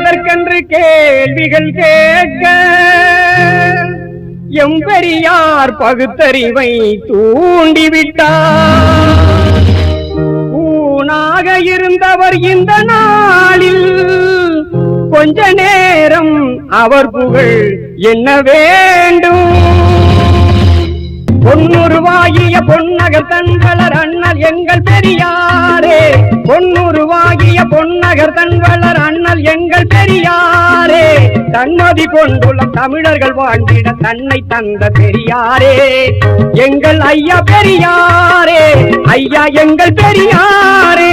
எதற்கென்று கேள்விகள் கேட்க எம்பெரியார் பகுத்தறிவை தூண்டிவிட்டார். ஊனாக இருந்தவர் இந்த நாளில் கொஞ்ச நேரம் அவர் புகழ் என்ன வேண்டும்? பொன்னுருவாகிய பொன்னகர் தன்வளர் அண்ணல் எங்கள் பெரியாரே பொன்னுருவாகிய பொன்னகர் தன்வளர் எங்கள் பெரியாரே தன்மதி கொண்டுள்ள தமிழர்கள் வாழ்ந்திட தன்னை தந்த பெரியாரே. எங்கள் ஐயா பெரியாரே ஐயா எங்கள் பெரியாரே.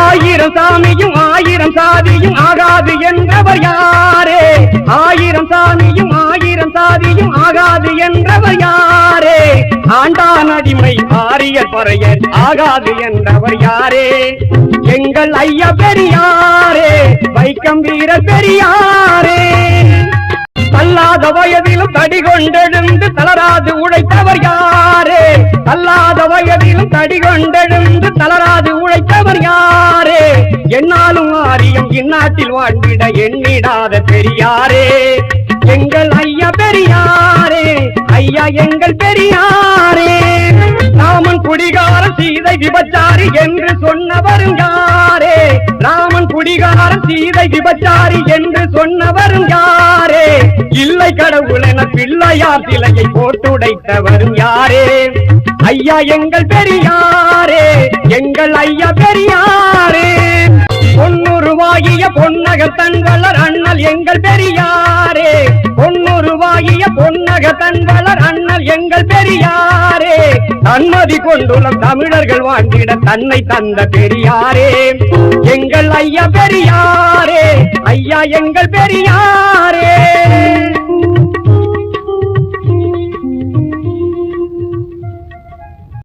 ஆயிரம் சாமியும் ஆயிரம் சாதியும் ஆகாது என்றவர் யாரே? ஆயிரம் சாமியும் ஆயிரம் சாதியும் ஆகாது என்றவர் யார்? ஆண்டான் அடிமை ஆரியர் பறையர் ஆகாது என்றவர் யாரே? எங்கள் ஐயா பெரியாரே வைக்கம் வீர பெரியாரே. தள்ளாத வயதிலும் தடி கொண்டெழுந்து தளராது உழைத்தவர் யாரே? தள்ளாத வயதிலும் தடி கொண்டெழுந்து தளராது உழைத்தவர் யாரே? என்னாலும் ஆரியம் இந்நாட்டில் வாழ்ந்திட எண்ணிடாத பெரியாரே. எங்கள் ஐயா பெரியாரே ஐயா எங்கள் பெரியார். விபச்சாரி என்று சொன்னவரும் யாரே? ராமன் குடிகாரன் சீதை விபச்சாரி என்று சொன்னவரும் யாரே? இல்லை கடவுள் பிள்ளையார் சிலையை போட்டுடைத்தவரும் யாரே? ஐயா எங்கள் பெரியாரே எங்கள் ஐயா பெரியாரே. பொன்னுருவாகிய பொன்னகர் தன்வளர் அண்ணல் எங்கள் பெரியாரே. பொன்னுருவாகிய பொன்னகர் தன்வளர் அண்ணல் எங்கள் பெரியார். தன்மதி கொண்டுள்ள தமிழர்கள் வாழ்ந்திட தன்னை தந்த பெரியாரே. எங்கள் ஐயா பெரியாரே ஐயா எங்கள் பெரியாரே.